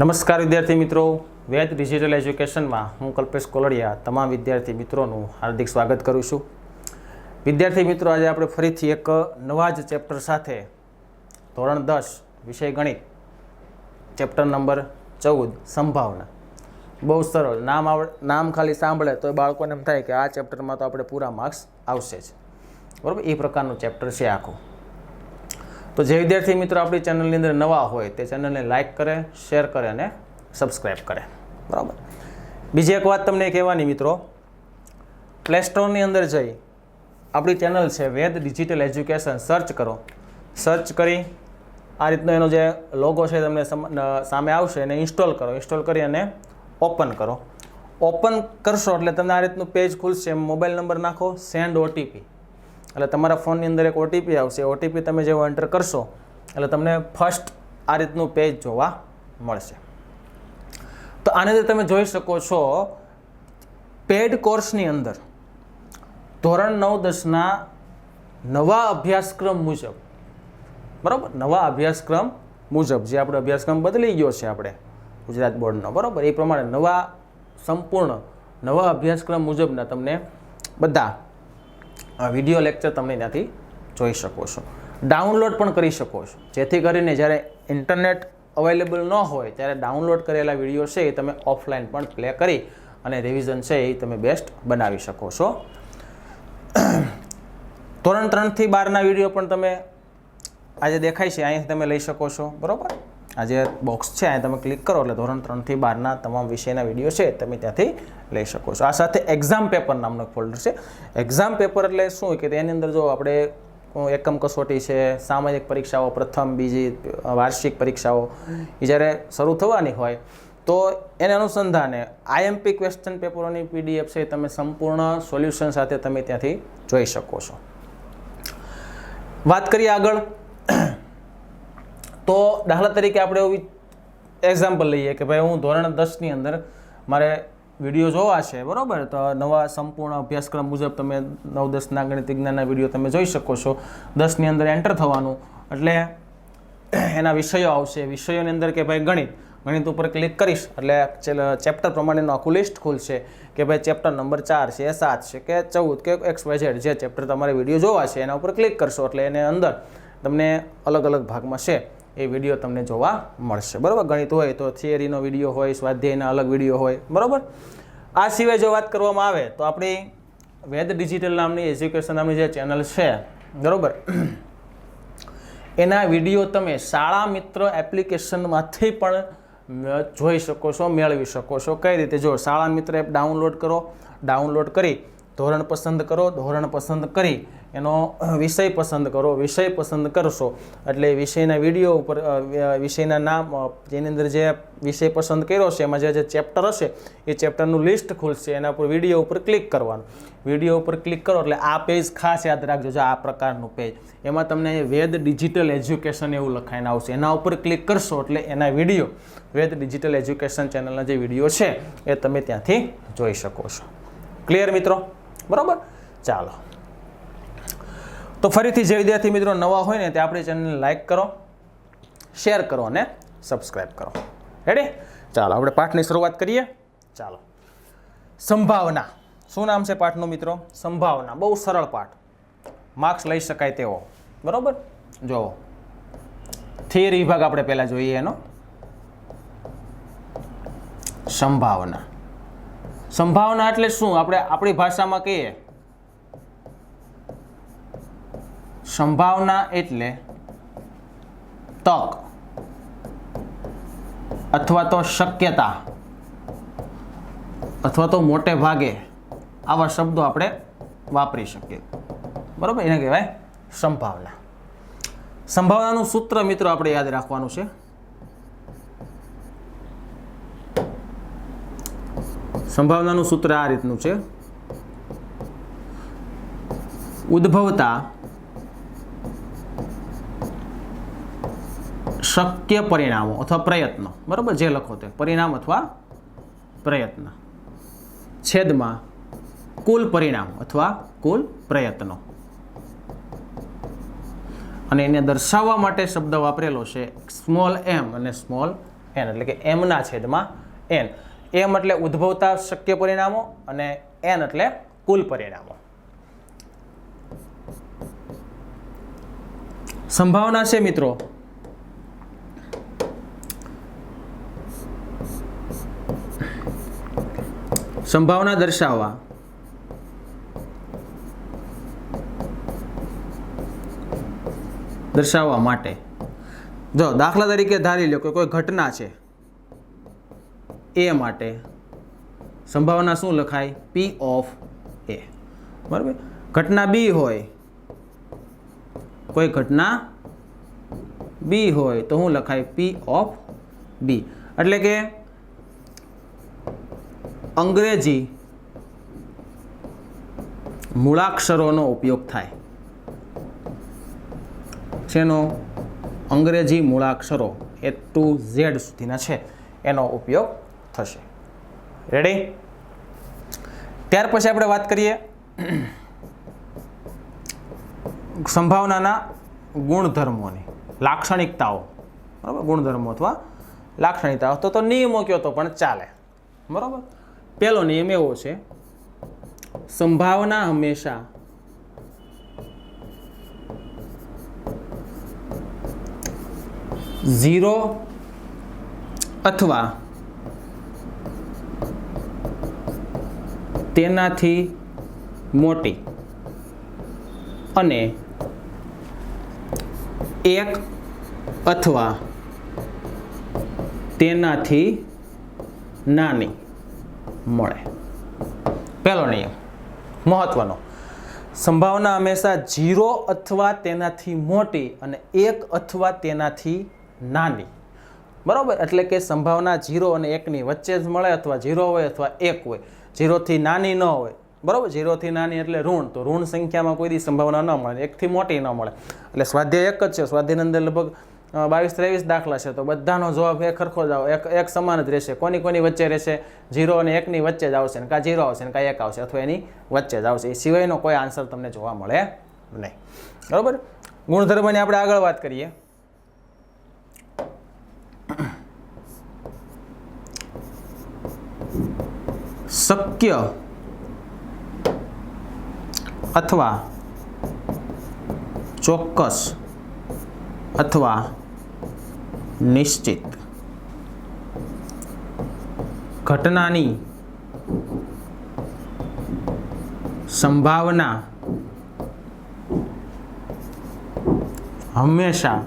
નમસ્કાર વિદ્યાર્થી મિત્રો. વેદ ડિજિટલ એજ્યુકેશનમાં હું કલ્પેશ કોલડિયા તમામ વિદ્યાર્થી મિત્રોનું હાર્દિક સ્વાગત કરું છું. વિદ્યાર્થી મિત્રો, આજે આપણે ફરીથી એક નવા જ ચેપ્ટર સાથે ધોરણ દસ વિષય ગણિત, ચેપ્ટર નંબર ચૌદ, સંભાવના. બહુ સરળ. નામ આવડ, નામ ખાલી સાંભળે તો એ બાળકોને એમ થાય કે આ ચેપ્ટરમાં તો આપણે પૂરા માર્ક્સ આવશે જ. બરાબર? એ પ્રકારનું ચેપ્ટર છે આખું. તો જે વિદ્યાર્થી મિત્રો આપણી ચેનલની અંદર નવા હોય તે ચેનલને લાઇક કરે, શેર કરે અને સબસ્ક્રાઈબ કરે. બરાબર. બીજી એક વાત તમને કહેવાની મિત્રો પ્લે સ્ટોરની અંદર જઈ આપણી ચેનલ છે વેદ ડિજિટલ એજ્યુકેશન, સર્ચ કરો. સર્ચ કરી, આ રીતનો એનો જે લોગો છે તમને સમ- સામે આવશે એને ઇન્સ્ટોલ કરો. ઇન્સ્ટોલ કરી અને ઓપન કરો. ઓપન કરશો એટલે તમને આ રીતનું પેજ ખુલશે. મોબાઈલ નંબર નાખો સેન્ડ ઓટીપી એટલે તમારા ફોનની અંદર એક ઓટીપી આવશે. ઓટીપી તમે જેવો એન્ટર કરશો, એટલે તમને ફર્સ્ટ આ રીતનું પેજ જોવા મળશે. તો આની તમે જોઈ શકો છો પેડ કોર્સની અંદર ધોરણ નવ દસના નવા અભ્યાસક્રમ મુજબ, બરાબર? નવા અભ્યાસક્રમ મુજબ, જે આપણો અભ્યાસક્રમ બદલી ગયો છે આપણે, ગુજરાત બોર્ડનો, બરાબર? એ પ્રમાણે નવા સંપૂર્ણ નવા અભ્યાસક્રમ મુજબના તમને બધા વીડિયો લેક્ચર તમે ત્યાંથી જોઈ શકો છો. ડાઉનલોડ પણ કરી શકો છો. જેથી કરીને જ્યારે ઇન્ટરનેટ અવેલેબલ ન હોય, ત્યારે ડાઉનલોડ કરેલા વીડિયો છે એ તમે ઓફલાઈન પણ પ્લે કરી અને રિવિઝન છે એ તમે બેસ્ટ બનાવી શકો છો. ધોરણ ત્રણથી બારના વીડિયો પણ તમે આજે દેખાય છે અહીંથી તમે લઈ શકો છો. બરાબર? આ જે બોક્સ છે અહીં તમે ક્લિક કરો એટલે ધોરણ ત્રણથી બારના તમામ વિષયના વીડિયો છે તમે ત્યાંથી લઈ શકો છો. આ સાથે એક્ઝામ પેપર નામનો ફોલ્ડર છે. એક્ઝામ પેપર એટલે શું કે તેની અંદર જો આપણે એકમ કસોટી છે, સામાજિક પરીક્ષાઓ, પ્રથમ, બીજી, વાર્ષિક પરીક્ષાઓ, એ જ્યારે શરૂ થવાની હોય, તો એને અનુસંધાને આઈએમપી ક્વેશ્ચન પેપરોની પીડીએફ છે તમે સંપૂર્ણ સોલ્યુશન સાથે તમે ત્યાંથી જોઈ શકો છો. વાત કરીએ આગળ. તો દાખલા તરીકે આપણે એવું એક્ઝામ્પલ લઈએ કે ભાઈ હું ધોરણ દસની અંદર મારે વીડિયો જોવા છે, બરાબર? તો નવા સંપૂર્ણ અભ્યાસક્રમ મુજબ તમે નવ દસના ગણિત વિજ્ઞાનના વીડિયો તમે જોઈ શકો છો. દસની અંદર એન્ટર થવાનું. એટલે એના વિષયો આવશે. વિષયોની અંદર કે ભાઈ ગણિત. ગણિત ઉપર ક્લિક કરીશ. એટલે ચેપ્ટર પ્રમાણેનું આખું લિસ્ટ ખુલશે કે ભાઈ ચેપ્ટર નંબર ચાર છે સાત છે, કે ચૌદ, કે એક્સ, વાય, ઝેડ જે ચેપ્ટર તમારે વીડિયો જોવા છે, એના ઉપર ક્લિક કરશો. એટલે એને અંદર તમને અલગ અલગ ભાગમાં છે. એ વીડિયો તમને જોવા મળશે. બરાબર? ગણિત હોય તો થિયરીનો વીડિયો હોય, સ્વાધ્યાયના અલગ વીડિયો હોય. બરાબર? આ સિવાય જો વાત કરવામાં આવે તો આપણી વેદ ડિજિટલ નામની એજ્યુકેશન નામની જે ચેનલ છે, બરાબર? એના વીડિયો તમે શાળા મિત્ર એપ્લિકેશનમાંથી પણ જોઈ શકો છો, મેળવી શકો છો. કઈ રીતે? જો શાળા મિત્ર એપ ડાઉનલોડ કરો ડાઉનલોડ કરી ધોરણ પસંદ કરો, ધોરણ પસંદ કરી. એનો વિષય પસંદ કરો, વિષય પસંદ કરશો. એટલે વિષયના વીડિયો ઉપર વિષયના નામ જેની અંદર જે વિષય પસંદ કર્યો છે, એમાં જે જે ચેપ્ટર હશે, એ ચેપ્ટરનું લિસ્ટ ખુલશે. એના ઉપર વીડિયો ઉપર ક્લિક કરવાનું. વીડિયો ઉપર ક્લિક કરો એટલે આ પેજ ખાસ યાદ રાખજો. જો આ પ્રકારનું પેજ એમાં તમને વેદ ડિજિટલ એજ્યુકેશન એવું લખાઈને આવશે. એના ઉપર ક્લિક કરશો એટલે એના વીડિયો વેદ ડિજિટલ એજ્યુકેશન ચેનલના જે વીડિયો છે, એ તમે ત્યાંથી જોઈ શકો છો. ક્લિયર મિત્રો? બરાબર? ચાલો. તો ફરીથી જે વિદ્યાર્થી મિત્રો નવા હોય ને તે આપણી ચેનલને લાઈક કરો, શેર કરો અને સબસ્ક્રાઈબ કરો. રેડી ચાલો, આપણે પાઠની શરૂઆત કરીએ. ચાલો. સંભાવના. શું નામ છે પાઠનું મિત્રો? સંભાવના. બહુ સરળ પાઠ. માર્ક્સ લઈ શકાય તેવો બરાબર? જુઓ. થિયરી વિભાગ આપણે પહેલાં જોઈએ એનો. સંભાવના. સંભાવના એટલે શું? આપણે આપણી ભાષામાં કહીએ. સંભાવના એટલે તક અથવા તો શક્યતા અથવા તો મોટે ભાગે આવા શબ્દો આપણે વાપરી શકીએ. બરાબર? એને કહેવાય સંભાવના. સંભાવનાનું સૂત્ર મિત્રો આપણે યાદ રાખવાનું છે. સંભાવનાનું સૂત્ર આ રીતનું છે. ઉદ્ભવતા શક્ય પરિણામો અથવા પ્રયત્નો, બરાબર જે લખો તે, પરિણામ અથવા પ્રયત્ન. છેદમાં કુલ પરિણામ અથવા કુલ પ્રયત્નો. અને એને દર્શાવવા માટે શબ્દ વાપરેલો છે સ્મોલ એમ અને સ્મોલ એન એટલે કે એમના છેદમાં એન એમ એટલે ઉદ્ભવતા શક્ય પરિણામો અને એન એટલે કુલ પરિણામો. સંભાવના છે મિત્રો. સંભાવના દર્શાવવા. દર્શાવવા માટે. જો દાખલા તરીકે ધારી લો કે કોઈ ઘટના છે. એ માટે સંભાવના શું લખાય? પી ઓફ એ બરાબર? ઘટના બી હોય, કોઈ ઘટના બી હોય, તો શું લખાય? પી ઓફ બી એટલે કે અંગ્રેજી મૂળાક્ષરોનો ઉપયોગ થાય. શેનો? અંગ્રેજી મૂળાક્ષરો. એ ટુ ઝેડ સુધીના છે. એનો ઉપયોગ થશે. રેડી ત્યાર પછી આપણે વાત કરીએ સંભાવનાના ગુણધર્મોની. લાક્ષણિકતાઓ. બરાબર? ગુણધર્મો અથવા લાક્ષણિકતાઓ. તો તો નિયમો કયો તો પણ ચાલે. બરાબર? પહેલો નિયમ એવો છે, સંભાવના હંમેશા ઝીરો અથવા તેનાથી મોટી. અને એક અથવા તેનાથી નાની મળે. પહેલો નિયમ, મહત્વનો. સંભાવના હંમેશા જીરો અથવા તેનાથી મોટી અને એક અથવા તેનાથી નાની. બરાબર? એટલે કે સંભાવના જીરો અને એકની વચ્ચે જ મળે અથવા જીરો હોય અથવા એક હોય. જીરોથી નાની ન હોય. બરાબર? જીરોથી નાની એટલે ઋણ. તો ઋણ સંખ્યામાં કોઈ દી સંભાવના ન મળે. એકથી મોટી ન મળે. એટલે સ્વાધ્યાય એક જ છે. સ્વાધ્યાયની અંદર લગભગ બાવીસ ત્રેવીસ દાખલા છે. તો બધાનો જવાબ એક ખરખો જ આવો. એક એક સમાન જ રહેશે. કોની કોની વચ્ચે રહેશે? જીરો અને એકની વચ્ચે જ આવશે ને કાં જીરો આવશે ને કાં એક આવશે અથવા એની વચ્ચે જ આવશે. એ સિવાયનો કોઈ આન્સર તમને જોવા મળે નહીં. બરાબર? ગુણધર્મની આપણે આગળ વાત કરીએ. શક્ય અથવા ચોક્કસ અથવા નિશ્ચિત ઘટનાની સંભાવના હંમેશા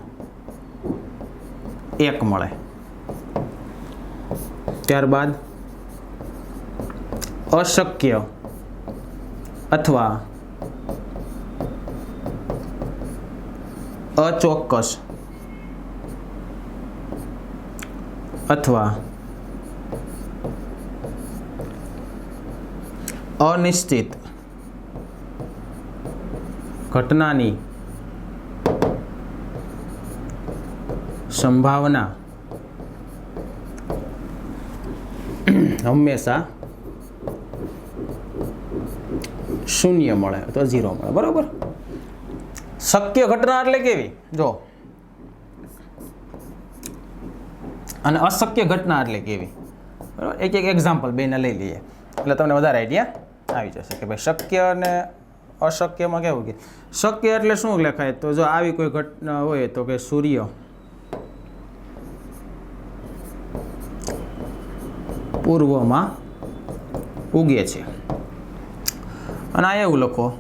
એક મળે. ત્યારબાદ અશક્ય અથવા અચોક્કસ અથવા અનિશ્ચિત ઘટનાની સંભાવના હંમેશા શૂન્ય મળે તો ઝીરો મળે. બરાબર? શક્ય ઘટના એટલે કેવી? જો. અને અશક્ય ઘટના એટલે કેવી? બરાબર? એક એક એક્ઝામ્પલ બેને લઈ લઈએ. એટલે તમને વધારે આઈડિયા આવી જશે કે ભાઈ શક્ય અને અશક્યમાં કેવું કે? શક્ય એટલે શું લખાય? તો જો આવી કોઈ ઘટના હોય તો કે સૂર્ય. પૂર્વમાં ઉગે છે. અને આ એવું લખો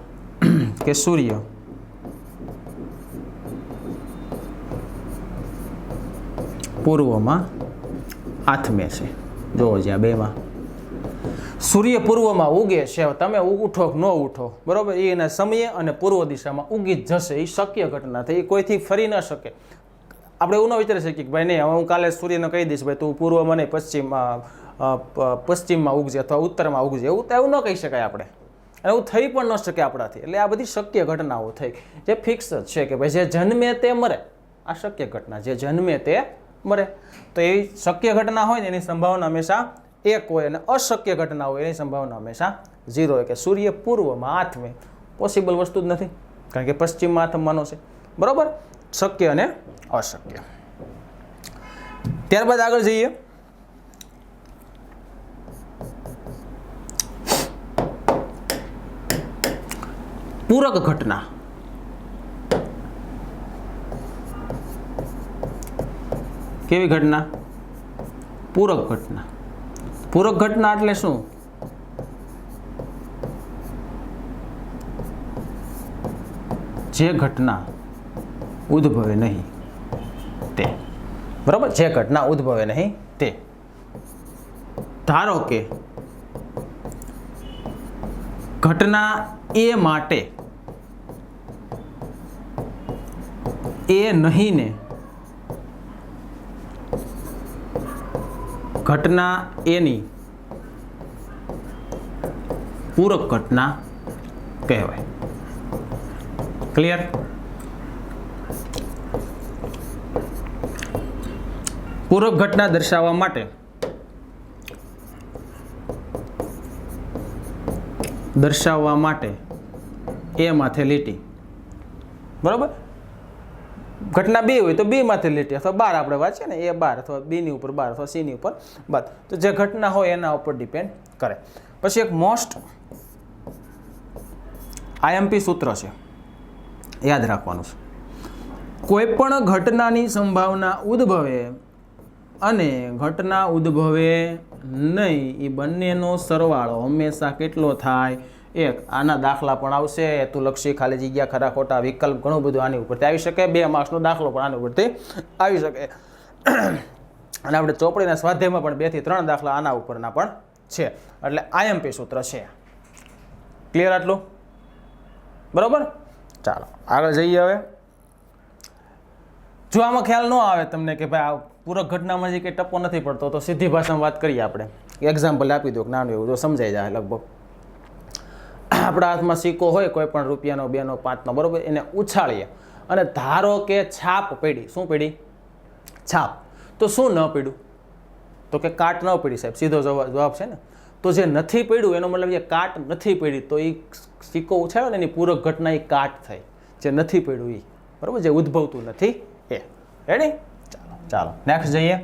કે સૂર્ય પૂર્વમાં આથમે છે. જોવો જ્યાં બેમાં. સૂર્ય પૂર્વમાં ઉગે છે. તમે ઉઠો ન ઉઠો? બરાબર? એના સમયે અને પૂર્વ દિશામાં ઉગી જ જશે. એ શક્ય ઘટના થઈ. એ કોઈથી ફરી ન શકે. આપણે એવું ન વિચારી શકીએ કે ભાઈ નહીં, હવે હું કાલે સૂર્યને કહી દઈશ, ભાઈ, તું પૂર્વમાં નહીં, પશ્ચિમમાં પશ્ચિમમાં ઉગજે અથવા ઉત્તરમાં ઉગજે. એવું તો એવું ન કહી શકાય આપણે. અને એવું થઈ પણ ન શકે આપણાથી. એટલે આ બધી શક્ય ઘટનાઓ થઈ. જે ફિક્સ જ છે કે ભાઈ જે જન્મે તે મરે. આ શક્ય ઘટના. જે જન્મે તે મરે. તો એવી શક્ય ઘટના હોય ને એની સંભાવના હંમેશા એક હોય અને અશક્ય ઘટના હોય એની સંભાવના હંમેશા ઝીરો હોય કે સૂર્ય પૂર્વમાં આથમે પોસિબલ વસ્તુ જ નથી. કારણ કે પશ્ચિમમાં આથમવાનો છે. બરાબર? શક્ય અને અશક્ય. ત્યારબાદ આગળ જઈએ. પૂરક ઘટના. કેવી ઘટના? પૂરક ઘટના. પૂરક ઘટના એટલે શું? જે ઘટના ઉદ્ભવે નહીં તે. બરાબર? જે ઘટના ઉદ્ભવે નહીં તે. ધારો કે ઘટના એ માટે એ નહીં ને ઘટના એની પૂરક ઘટના કહેવાય. ક્લિયર પૂરક ઘટના દર્શાવવા માટે દર્શાવવા માટે એ માથે લીટી. બરાબર? ઘટના બે હોય તો બે માથે લીટી અથવા બાર આપણે વાંચીએ ને, એ બાર અથવા બીની ઉપર, બાર અથવા સીની ઉપર બાર તો જે ઘટના હોય એના ઉપર ડિપેન્ડ કરે. પછી એક મોસ્ટ આઈએમપી સૂત્ર છે. યાદ રાખવાનું છે. કોઈ પણ ઘટનાની સંભાવના ઉદ્ભવે અને ઘટના ઉદ્ભવે નહીં એ બંનેનો સરવાળો હંમેશા કેટલો થાય? એક, આના દાખલા પણ આવશે હેતુલક્ષી ખાલી જગ્યા ખરા ખોટા, વિકલ્પ ઘણું બધું આની ઉપરથી આવી શકે, બે માર્ક્સનો દાખલો પણ આની ઉપરથી આવી શકે. અને આપણે ચોપડીના સ્વાધ્યાયમાં પણ બેથી ત્રણ દાખલા આના ઉપરના પણ છે. એટલે આઈએમપી સૂત્ર છે. ક્લિયર આટલું? બરાબર? ચાલો, આગળ જઈએ હવે. જો આમાં ખ્યાલ ન આવે તમને કે ભાઈ આ પૂરક ઘટનામાં જે કંઈ ટપ્પો નથી પડતો, તો સીધી ભાષામાં વાત કરીએ આપણે. એક્ઝામ્પલ આપી દો નાનું એવું તો સમજાઈ જાય લગભગ. આપણા હાથમાં સિક્કો હોય, કોઈ પણ રૂપિયાનો, બેનો, પાંચનો, બરાબર? એને ઉછાળીએ. અને ધારો કે છાપ પડી, શું પડી? છાપ. તો શું ન પડ્યું? તો કે કાટ ન પડી સાહેબ, સીધો જવાબ છે ને? તો જે નથી પડ્યું, એનો મતલબ જે કાટ નથી પડી, તો એ સિક્કો ઉછાળ્યો ને એની પૂરક ઘટના એ કાટ થઈ. જે નથી પડ્યું એ બરાબર? જે ઉદ્ભવતું નથી એ. રેડી ચાલો નેક્સ્ટ જઈએ.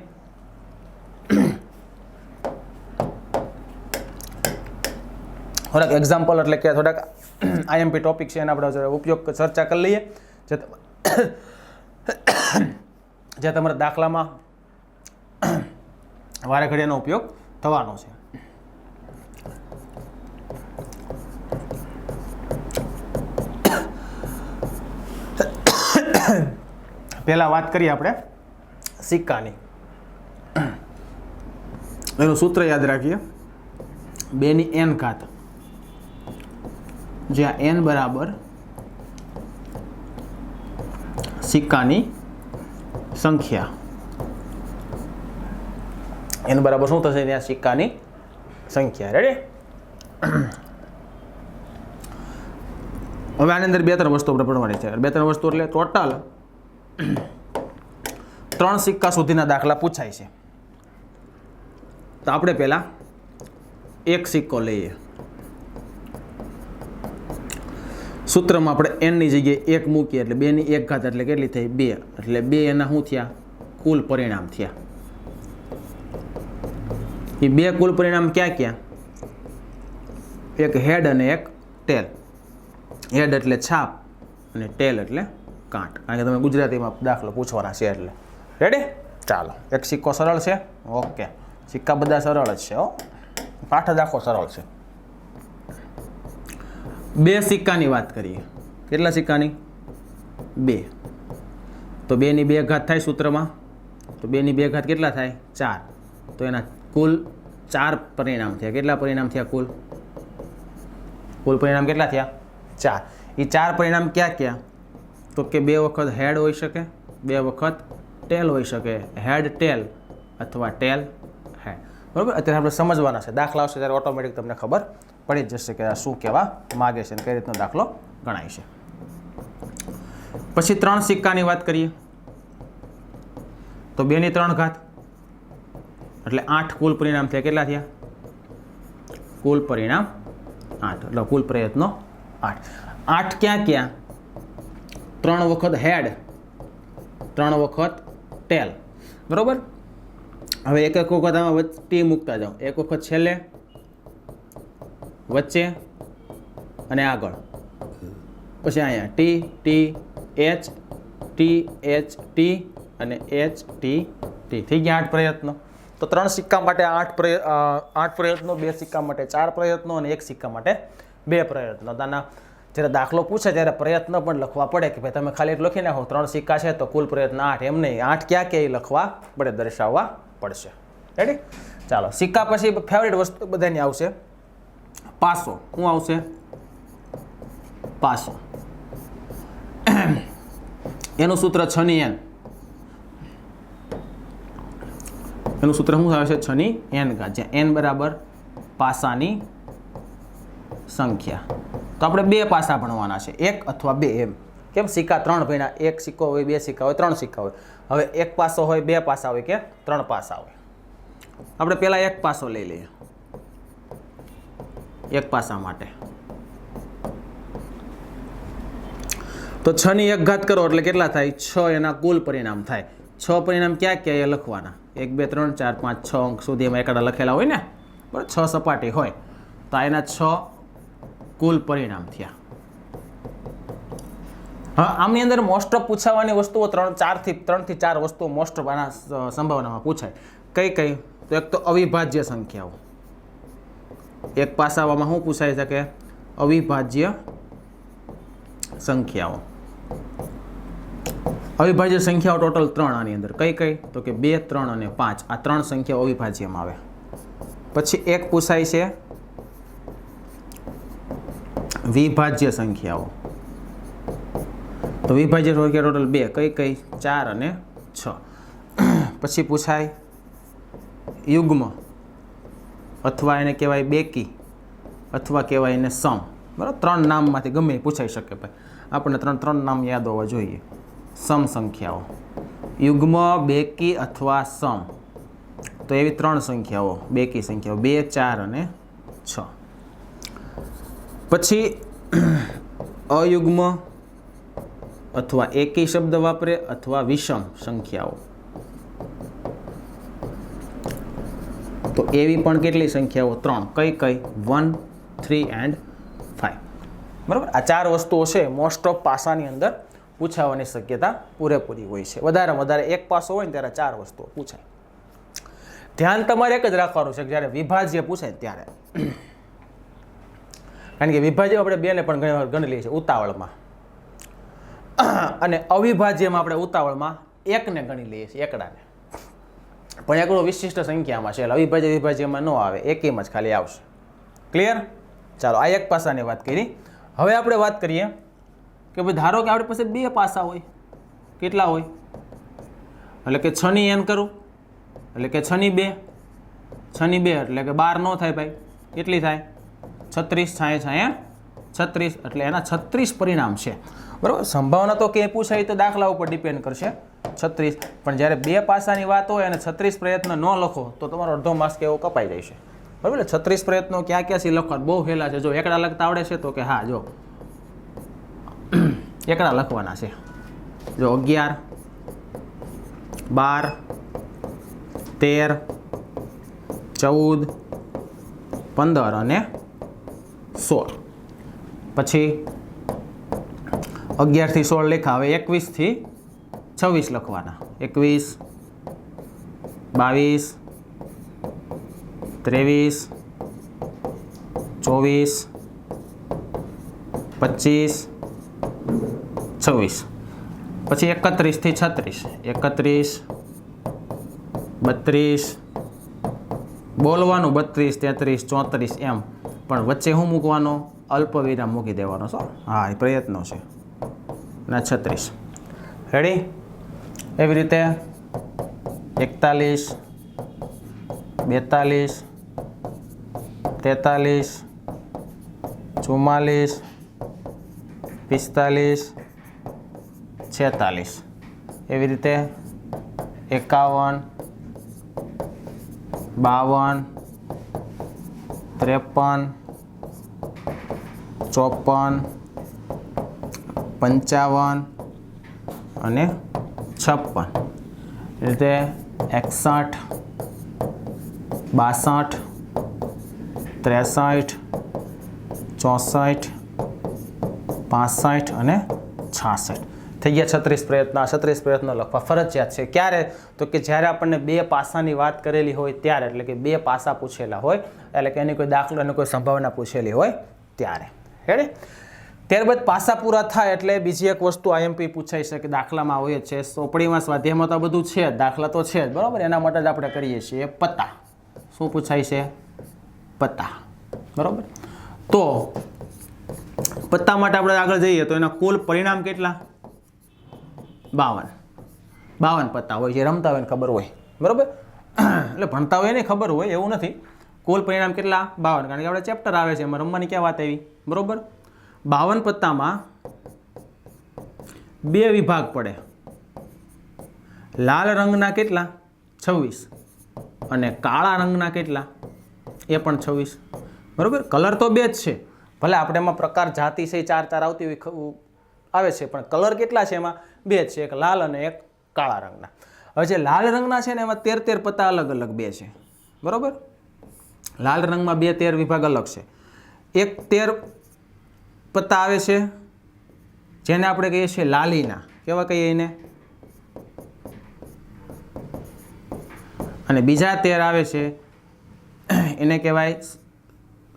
થોડાક એક્ઝામ્પલ એટલે કે થોડાક આઈએમપી ટોપિક છે એના આપણે ઉપયોગ ચર્ચા કરી લઈએ. જે જે તમારા દાખલામાં વારે ઘડીનો ઉપયોગ થવાનો છે. પહેલાં વાત કરીએ આપણે. સિક્કાની. એનું સૂત્ર યાદ રાખીએ. બેની એન ઘાત. જ્યાં એન બરાબર સિક્કાની સંખ્યા. એન બરાબર શું થશે ત્યાં? સિક્કાની સંખ્યા. રેડી હવે આની અંદર બે ત્રણ વસ્તુ આપણે ભણવાની છે. બે ત્રણ વસ્તુ એટલે ટોટલ ત્રણ સિક્કા સુધીના દાખલા પૂછાય છે. તો આપણે પહેલાં એક સિક્કો લઈએ. સૂત્રમાં આપણે એનની જગ્યાએ એક મૂકીએ એટલે બેની એક ઘાત એટલે કેટલી થઈ? બે. એટલે બે એના શું થયા? કુલ પરિણામ થયા. એ બે કુલ પરિણામ ક્યાં ક્યાં? એક હેડ અને એક ટેલ. હેડ એટલે છાપ અને ટેલ એટલે કાંટ. કારણ કે તમે ગુજરાતીમાં દાખલો પૂછવાના છે એટલે. રેડી ચાલો. એક સિક્કો સરળ છે? ઓકે. સિક્કા બધા સરળ જ છે, હો. પાઠ જ આખો સરળ છે. બે સિક્કાની વાત કરીએ. કેટલા સિક્કાની? બે. તો બેની બે ઘાત થાય સૂત્રમાં. તો બેની બે ઘાત કેટલા થાય? ચાર. તો એના કુલ ચાર પરિણામ થયા. કેટલા પરિણામ થયા કુલ? કુલ પરિણામ કેટલા થયા? ચાર. એ ચાર પરિણામ ક્યાં ક્યાં? તો કે બે વખત હેડ હોઈ શકે, બે વખત ટેલ હોઈ શકે. હેડ ટેલ અથવા ટેલ હેડ. બરાબર? અત્યારે આપણે સમજવાના છે. દાખલા આવશે ત્યારે ઓટોમેટિક તમને ખબર પડી જ જશે કે આ શું કહેવા માગે છે અને કઈ રીતનો દાખલો ગણાય છે. પછી ત્રણ સિક્કાની વાત કરીએ. તો બેની ત્રણ ઘાત. એટલે આઠ કુલ પરિણામ થયા કેટલા થયા? કુલ પરિણામ આઠ. એટલે કુલ પ્રયત્નો આઠ. આઠ ક્યાં ક્યાં? ત્રણ વખત હેડ, ત્રણ વખત ટેલ. બરોબર? હવે એક એક વખત આમાં વચ- ટી મૂકતા જાઓ. એક વખત છેલ્લે, વચ્ચે અને આગળ. પછી અહીંયા T T H T H T અને એચ ટી ટી થઈ ગયા આઠ પ્રયત્નો. તો ત્રણ સિક્કા માટે આઠ પ્રય આઠ પ્રયત્નો, બે સિક્કા માટે ચાર પ્રયત્નો અને એક સિક્કા માટે બે પ્રયત્નો. તાના જ્યારે દાખલો પૂછે ત્યારે પ્રયત્ન પણ લખવા પડે કે ભાઈ તમે ખાલી એટલું લખી નાખો ત્રણ સિક્કા છે તો કુલ પ્રયત્ન આઠ. એમ નહીં. આઠ ક્યાં ક્યાં લખવા પડે, દર્શાવવા પડશે. રેડી ચાલો. સિક્કા પછી ફેવરેટ વસ્તુ બધાની આવશે. પાસો. શું આવશે? પાસો. એનું સૂત્ર છની એન. એનું સૂત્ર શું આવે છે છની એન ઘાત. જ્યાં એન બરાબર પાસાની સંખ્યા. તો આપણે બે પાસા ભણવાના છે. એક અથવા બે એમ. કેમ? સિક્કા ત્રણ ભણ્યા. એક સિક્કો હોય, બે સિક્કા હોય, ત્રણ સિક્કા હોય. હવે એક પાસો હોય, બે પાસા હોય કે ત્રણ પાસા હોય. આપણે પહેલાં એક પાસો લઈ લઈએ. એક પાસા માટે. તો છ ની એક ઘાત કરો એટલે કેટલા થાય? છ એના કુલ પરિણામ થાય. છ પરિણામ ક્યાં ક્યાં એ લખવાના? એક, બે, ત્રણ, ચાર, પાંચ, છ અંક સુધી એમાં એકાડા લખેલા હોય ને? બરાબર? છ સપાટી હોય. તો એના છ કુલ પરિણામ થયા. આમની અંદર મોસ્ટ ઓફ પૂછાવાની વસ્તુઓ ત્રણ, ચારથી, ત્રણથી ચાર વસ્તુઓ મોસ્ટ ઓફ આના સંભાવનામાં પૂછાય. કઈ કઈ? તો એક તો અવિભાજ્ય સંખ્યાઓ. એક પાસાવામાં શું પૂછાઈ શકે અવિભાજ્ય સંખ્યાઓ. અવિભાજ્ય સંખ્યાઓ ટોટલ ત્રણ આની અંદર. કઈ કઈ? તો કે બે, ત્રણ અને પાંચ. આ ત્રણ સંખ્યાઓ અવિભાજ્યમાં આવે. પછી એક પૂછાય છે વિભાજ્ય સંખ્યાઓ. તો વિભાજ્ય સંખ્યા ટોટલ બે, કઈ કઈ? ચાર અને છ. પછી પૂછાય, યુગ્મ અથવા એને કહેવાય બેકી અથવા કહેવાય એને સમ. બરાબર? ત્રણ નામમાંથી ગમે પૂછાઈ શકે ભાઈ. આપણને ત્રણ ત્રણ નામ યાદ હોવા જોઈએ. સમ સંખ્યાઓ. યુગ્મ, બેકી અથવા સમ. તો એવી ત્રણ સંખ્યાઓ, બેકી સંખ્યાઓ. બે, ચાર અને છ. પછી અયુગ્મ અથવા એકી શબ્દ વાપરે અથવા વિષમ સંખ્યાઓ. તો એવી પણ કેટલી સંખ્યાઓ? ત્રણ. કઈ કઈ? વન, થ્રી એન્ડ ફાઇવ બરાબર? આ ચાર વસ્તુઓ છે મોસ્ટ ઓફ પાસાની અંદર પૂછાવાની શક્યતા પૂરેપૂરી હોય છે. વધારે વધારે એક પાસો હોય ને ત્યારે ચાર વસ્તુઓ પૂછાય. ધ્યાન તમારે એક જ રાખવાનું છે, જ્યારે વિભાજ્ય પૂછાય ત્યારે. કારણ કે વિભાજ્ય આપણે બેને પણ ઘણી વાર ગણી લઈએ છીએ ઉતાવળમાં. અને અવિભાજ્યમાં આપણે ઉતાવળમાં એકને ગણી લઈએ છીએ, એકડાને. પણ એકડો વિશિષ્ટ સંખ્યામાં છે એટલે અવિભાજ્ય, વિભાજ્યમાં ન આવે એકેમાં જ ખાલી આવશે. ક્લિયર ચાલો, આ એક પાસાની વાત કરી. હવે આપણે વાત કરીએ કે ભાઈ ધારો કે આપણી પાસે બે પાસા હોય, કેટલા હોય? એટલે કે છની એન કરું, એટલે કે છની બે છની બે એટલે કે બાર ન થાય ભાઈ, કેટલી થાય? છત્રીસ છાંય છાંય છત્રીસ એટલે એના છત્રીસ પરિણામ છે. બરાબર? સંભાવના તો કે પૂછાય તો દાખલા ઉપર ડિપેન્ડ કરશે. છત્રીસ. પણ જ્યારે બે પાસાની વાત હોય અને છત્રીસ પ્રયત્ન ન લખો, તો તમારો અડધો માસ કે એવો કપાઈ જાય છે. બરાબર? એટલે છત્રીસ પ્રયત્નો ક્યાં ક્યાંથી લખવા બહુ હેલા છે. જો એકડા લખતા આવડે છે તો કે હા, જો. એકડા લખવાના છે. જો અગિયાર, બાર, તેર, ચૌદ, પંદર અને સોળ. પછી અગિયારથી સોળ લેખા. હવે એકવીસથી છવ્વીસ લખવાના. એકવીસ, બાવીસ, ત્રેવીસ, ચોવીસ, પચીસ, છવ્વીસ. પછી એકત્રીસથી છત્રીસ. એકત્રીસ, બત્રીસ, બોલવાનું બત્રીસ, તેત્રીસ, ચોત્રીસ, એમ. પણ વચ્ચે હું મૂકવાનો? અલ્પ વિરામ મૂકી દેવાનો. છો હા, એ પ્રયત્નો છે. ના છત્રીસ. રેડી એવી રીતે એકતાલીસ, બેતાલીસ, તેતાલીસ, ચુમ્માલીસ, પિસ્તાલીસ, છેતાલીસ. એવી રીતે એકાવન, બાવન, ત્રેપન ચોપન, પંચાવન અને છપ્પન. રીતે એકસઠ, બાસઠ, ત્રેસઠ, ચોસઠ, પાસઠ અને છાસઠ. થઈ ગયા છત્રીસ પ્રયત્ન. છત્રીસ પ્રયત્નો લખવા ફરજિયાત છે. ક્યારે? તો કે જ્યારે આપણને બે પાસાની વાત કરેલી હોય ત્યારે. એટલે કે બે પાસા પૂછેલા હોય. એટલે કે એની કોઈ દાખલો, એની કોઈ સંભાવના પૂછેલી હોય ત્યારે. હેડે ત્યારબાદ પાસા પૂરા થાય એટલે બીજી એક વસ્તુ આઈએમપી પૂછાઈ શકે દાખલામાં હોય છે. સોપડીમાં સ્વાધ્યાયમાં તો બધું છે દાખલા તો છે જ, બરાબર? એના માટે જ આપણે કરીએ છીએ પત્તા. શું પૂછાય છે? પત્તા. બરાબર? તો પત્તા માટે આપણે આગળ જઈએ તો એના કુલ પરિણામ કેટલા? બાવન. બાવન પત્તા હોય જે રમતા હોય ને ખબર હોય. બરાબર? એટલે ભણતા હોય ને ખબર હોય, એવું નથી. કુલ પરિણામ કેટલા? બાવન. કારણ કે આપણે ચેપ્ટર આવે છે, એમાં રમવાની ક્યાં વાત આવી? બરાબર? બાવન પત્તામાં બે વિભાગ પડે. લાલ રંગના કેટલા? છવ્વીસ. અને કાળા રંગના કેટલા? એ પણ છવ્વીસ. બરાબર? કલર તો બે જ છે. ભલે આપણે એમાં પ્રકાર, જાતિ છે ચાર ચાર આવતી હોય આવે છે, પણ કલર કેટલા છે એમાં? બે જ છે. એક લાલ અને એક કાળા રંગના. હવે જે લાલ રંગના છે ને, એમાં તેર તેર પત્તા અલગ અલગ બે છે. બરાબર? લાલ રંગમાં બે તેર વિભાગ અલગ છે. એક તેર પત્તા આવે છે, જેને આપણે કહીએ છીએ લાલીના. કેવા કહીએ એને? અને બીજા તેર આવે છે, એને કહેવાય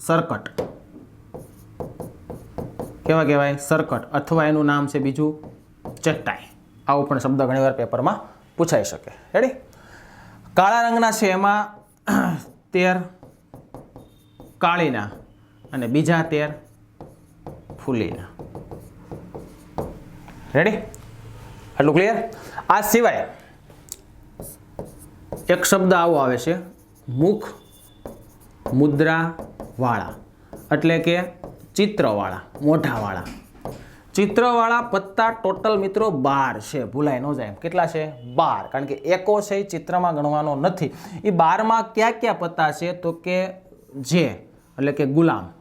સરકટ. કેવા કહેવાય? સરકટ, અથવા એનું નામ છે બીજું ચટ્ટાઈ. આવો પણ શબ્દ ઘણીવાર પેપરમાં પૂછાઈ શકે. રેડી કાળા રંગના છે એમાં તેર કાળીના અને બીજા તેર ફૂલીના. રેડી આટલું ક્લિયર આ સિવાય એક શબ્દ આવો આવે છે, મુખ મુદ્રાવાળા. એટલે કે ચિત્રવાળા, મોઢાવાળા. ચિત્રવાળા પત્તા ટોટલ મિત્રો બાર છે, ભૂલાય ન જાય કેટલા છે? બાર. કારણ કે એકો છે એ ચિત્રમાં ગણવાનો નથી. એ બારમાં કયા કયા પત્તા છે? તો કે જે એટલે કે ગુલામ.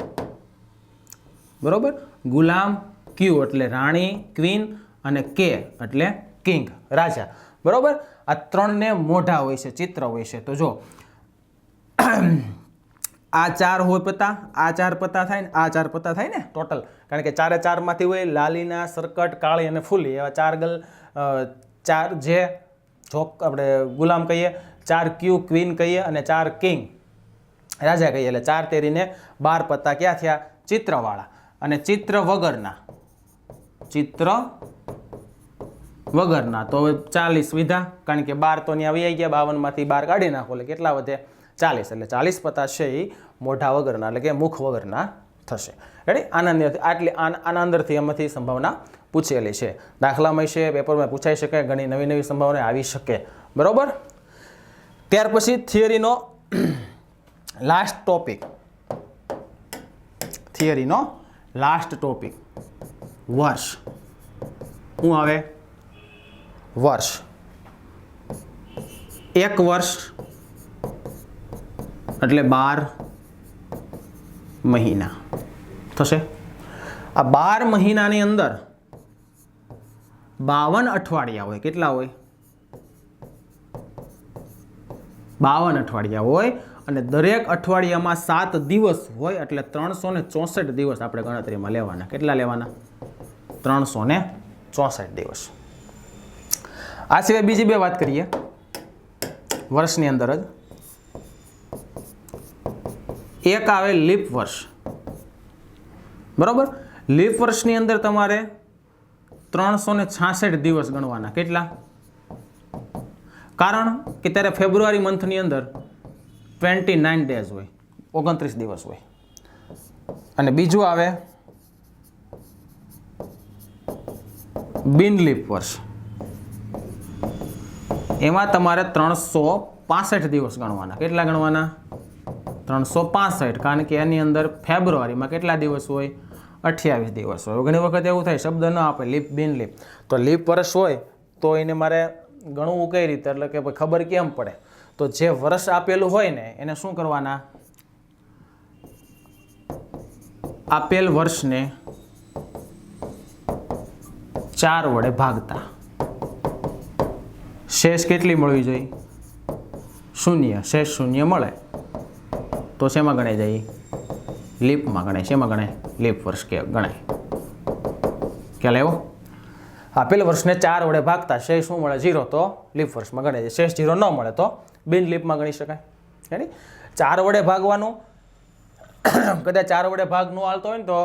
બરોબર? ગુલામ, ક્યુ એટલે રાણી, ક્વીન અને કે એટલે કિંગ, રાજા. બરોબર? આ ત્રણને મોઢા હોય છે, ચિત્ર હોય છે. તો જો, આ ચાર હોય પત્તા આ ચાર પત્તા થાય ને, આ ચાર પત્તા થાય ને, ટોટલ. કારણ કે ચારે ચારમાંથી હોય, લાલીના, સરકટ, કાળી અને ફૂલી. એવા ચાર ગલ ચાર જે જોક આપણે ગુલામ કહીએ, ચાર ક્યુ, ક્વીન કહીએ અને ચાર કિંગ. રાજા કહીએ એટલે ચાર તેરીને બાર પત્તા ક્યાં થયા? ચિત્રવાળા. અને ચિત્ર વગરના ચિત્ર વગરના. તો હવે ચાલીસ વિધા, કારણ કે બાર તો ત્યાં આવી ગયા, બાવનમાંથી બાર કાઢી નાખો. એટલે કેટલા વધે? ચાલીસ. એટલે ચાલીસ પત્તા છે એ મોઢા વગરના, એટલે કે મુખ વગરના થશે. રેડી આના આટલી, આના અંદરથી એમાંથી સંભાવના પૂછેલી છે. દાખલામાં છે, પેપરમાં પૂછાઈ શકે, ઘણી નવી નવી સંભાવના આવી શકે. બરાબર? ત્યાર પછી થિયરીનો લાસ્ટ ટોપિક થિયરીનો લાસ્ટ ટોપિક વર્ષ શું આવે? વર્ષ એક વર્ષ એટલે બાર મહિના. થશે? આ બાર મહિનાની અંદર બાવન અઠવાડિયા હોય. કેટલા હોય? બાવન અઠવાડિયા હોય. અને દરેક અઠવાડિયામાં સાત દિવસ હોય એટલે ત્રણસો ને ચોસઠ દિવસ આપણે ગણતરીમાં લેવાના. કેટલા લેવાના? ત્રણસો ને ચોસઠ દિવસ. આ સિવાય બીજી બે વાત કરીએ. વર્ષની અંદર જ. એક આવે લીપ વર્ષ. બરાબર? લીપ વર્ષની અંદર તમારે ત્રણસો ને છાસઠ દિવસ ગણવાના. કેટલા? કારણ કે ત્યારે ફેબ્રુઆરી મંથની અંદર ટ્વેન્ટી નાઇન ડેઝ હોય. ઓગણત્રીસ દિવસ હોય. અને બીજું આવે બિનલીપ વર્ષ. એમાં તમારે ત્રણસો પાસઠ દિવસ ગણવાના. કેટલા ગણવાના? ત્રણસો પાસઠ. કારણ કે એની અંદર ફેબ્રુઆરીમાં કેટલા દિવસ હોય? અઠ્યાવીસ દિવસ હોય. ઘણી વખત એવું થાય, શબ્દ ન આપે, લીપ, બિન લીપ. તો લીપ વર્ષ હોય તો એને મારે ગણવું કઈ રીતે? એટલે કે ખબર કેમ પડે? તો જે વર્ષ આપેલું હોય ને, એને શું કરવાના? આપેલ વર્ષને ચાર વડે ભાગતા. શેષ કેટલી મળવી જોઈએ? શૂન્ય. શેષ શૂન્ય મળે. તો શેમાં ગણાય જાય? લીપમાં ગણાય. શેમાં ગણાય? લીપ વર્ષ કે ગણાય. ખ્યાલ આવ્યો? આપેલ વર્ષને ચાર વડે ભાગતા શેષ શું મળે? જીરો તો લીપ વર્ષમાં ગણાય છે. શેષ જીરો ન મળે તો બિન લીપમાં ગણી શકાય. હેની ચાર વડે ભાગવાનું. કદાચ ચાર વડે ભાગ ન હાલતો હોય ને તો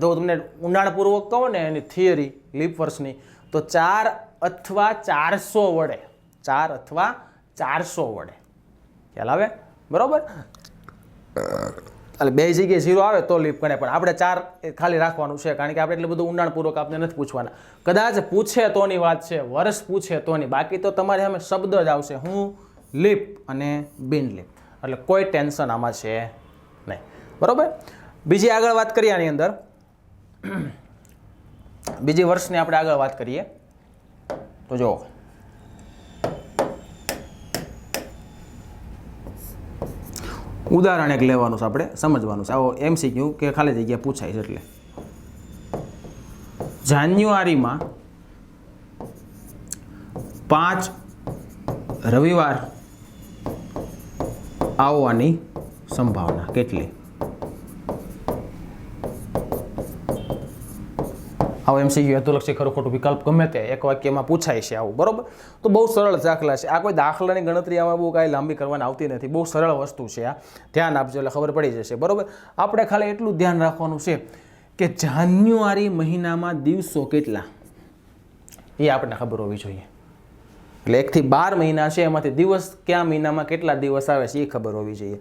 તો તમને ઊંડાણપૂર્વક કહો ને, એની થિયરી લીપ વર્ષની, તો ચાર અથવા ચારસો વડે, ચાર અથવા ચારસો વડે. ખ્યાલ આવે? બરોબર? એટલે બે જગ્યાએ ઝીરો આવે તો લીપ ગણે પણ આપણે ચાર ખાલી રાખવાનું છે, કારણ કે આપણે એટલું બધું ઊંડાણપૂર્વક આપણે નથી પૂછવાના. કદાચ પૂછે તોની વાત છે, વર્ષ પૂછે તોની. બાકી તો તમારે સામે શબ્દ જ આવશે, હું લીપ અને બિન લીપ એટલે કોઈ ટેન્શન આમાં છે નહીં. બરાબર? બીજી આગળ વાત કરીએ આની અંદર. બીજી વર્ષની આપણે આગળ વાત કરીએ. તો જો ઉદાહરણ એક લેવાનું છે આપણે, સમજવાનું છે. આવો એમસીક્યુ કે ખાલી જગ્યા પૂછાય છે એટલે. જાન્યુઆરીમાં પાંચ રવિવાર આવવાની સંભાવના કેટલી? આવો એમસીક્યુ હેતુલક્ષી ખરું ખોટું વિકલ્પ ગમે તે એક વાક્યમાં પૂછાય છે આવું, બરોબર? તો બહુ સરળ દાખલા છે. આ કોઈ દાખલાની ગણતરી આમાં બહુ કાંઈ લાંબી કરવાની આવતી નથી. બહુ સરળ વસ્તુ છે આ. ધ્યાન આપજો, એટલે ખબર પડી જશે, બરોબર? આપણે ખાલી એટલું ધ્યાન રાખવાનું છે કે જાન્યુઆરી મહિનામાં દિવસો કેટલા? એ આપણને ખબર હોવી જોઈએ. એટલે એકથી બાર મહિના છે, એમાંથી દિવસ કયા મહિનામાં કેટલા દિવસ આવે છે, એ ખબર હોવી જોઈએ.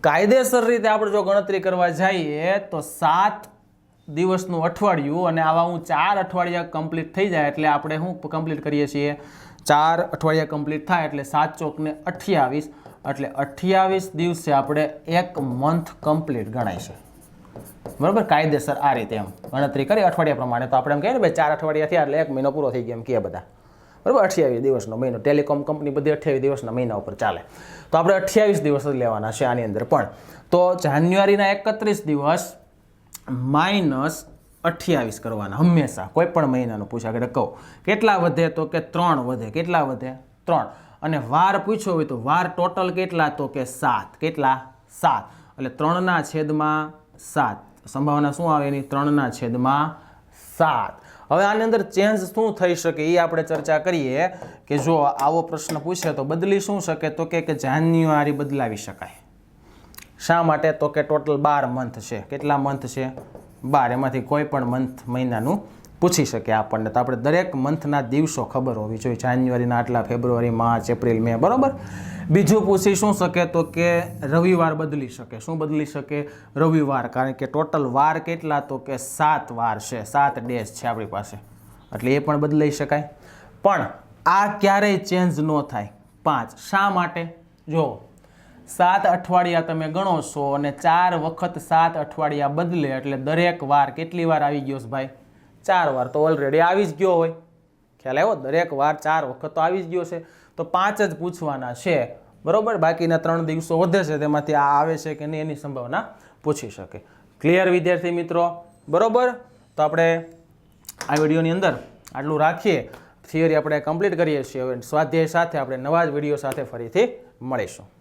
કાયદેસર રીતે આપણે જો ગણતરી કરવા જઈએ, તો સાત દિવસનું અઠવાડિયું અને આવા હું ચાર અઠવાડિયા કમ્પ્લીટ થઈ જાય એટલે આપણે શું કમ્પ્લીટ કરીએ છીએ? ચાર અઠવાડિયા કમ્પ્લીટ થાય એટલે સાત ચોકને અઠ્યાવીસ. એટલે અઠ્યાવીસ દિવસે આપણે એક મંથ કમ્પ્લીટ ગણાય છે. બરાબર? કાયદેસર આ રીતે એમ. ગણતરી કરી અઠવાડિયા પ્રમાણે. તો આપણે એમ કહીએ ને, ભાઈ, ચાર અઠવાડિયા થયા એટલે એક મહિનો પૂરો થઈ ગયો. એમ કહે બધા. બરાબર? અઠ્યાવીસ દિવસનો મહિનો. ટેલિકોમ કંપની બધી અઠ્યાવીસ દિવસના મહિના ઉપર ચાલે. તો આપણે અઠ્યાવીસ દિવસ જ લેવાના છે આની અંદર પણ. તો જાન્યુઆરીના એકત્રીસ દિવસ માઇનસ અઠ્યાવીસ કરવાના, હંમેશા કોઈ પણ મહિનાનું પૂછ્યા કે કહું, કેટલા વધે તો કે ત્રણ વધે? કેટલા વધે? ત્રણ. અને વાર પૂછ્યો હોય તો વાર ટોટલ કેટલા તો કે સાત? કેટલા? સાત. એટલે ત્રણના છેદમાં સાત. સંભાવના શું આવે એની? ત્રણના છેદમાં સાત. હવે આની અંદર ચેન્જ શું થઈ શકે એ આપણે ચર્ચા કરીએ કે જો આવો પ્રશ્ન પૂછે તો બદલી શું શકે? તો કે જાન્યુઆરી બદલાવી શકાય. શા માટે? તો કે ટોટલ બાર મંથ છે. કેટલા મંથ છે? બાર. એમાંથી કોઈ પણ મંથ મહિનાનું પૂછી શકે આપણને. તો આપણે દરેક મંથના દિવસો ખબર હોવી જોઈએ. જાન્યુઆરીના આટલા, ફેબ્રુઆરી, માર્ચ, એપ્રિલ, મે, બરાબર? બીજું પૂછી શું શકે? તો કે રવિવાર બદલી શકે. શું બદલી શકે? રવિવાર. કારણ કે ટોટલ વાર કેટલા? તો કે સાત વાર છે. સાત ડેઝ છે આપણી પાસે. એટલે એ પણ બદલાઈ શકાય. પણ આ ક્યારેય ચેન્જ ન થાય. પાંચ. શા માટે? જો સાત અઠવાડિયા તમે ગણો છો અને ચાર વખત સાત અઠવાડિયા બદલે એટલે દરેક વાર કેટલી વાર આવી ગયો છે ભાઈ? ચાર વાર તો ઓલરેડી આવી જ ગયો હોય. ખ્યાલ આવ્યો? દરેક વાર ચાર વખત તો આવી જ ગયો છે. તો પાંચ જ પૂછવાના છે. બરાબર? બાકીના ત્રણ દિવસો વધે છે. તેમાંથી આ આવે છે કે નહીં એની સંભાવના પૂછી શકે. ક્લિયર વિદ્યાર્થી મિત્રો? બરોબર? તો આપણે આ વિડીયોની અંદર આટલું રાખીએ. થિયરી આપણે કમ્પ્લીટ કરીએ છીએ. હવે સ્વાધ્યાય સાથે આપણે નવા જ વીડિયો સાથે ફરીથી મળીશું.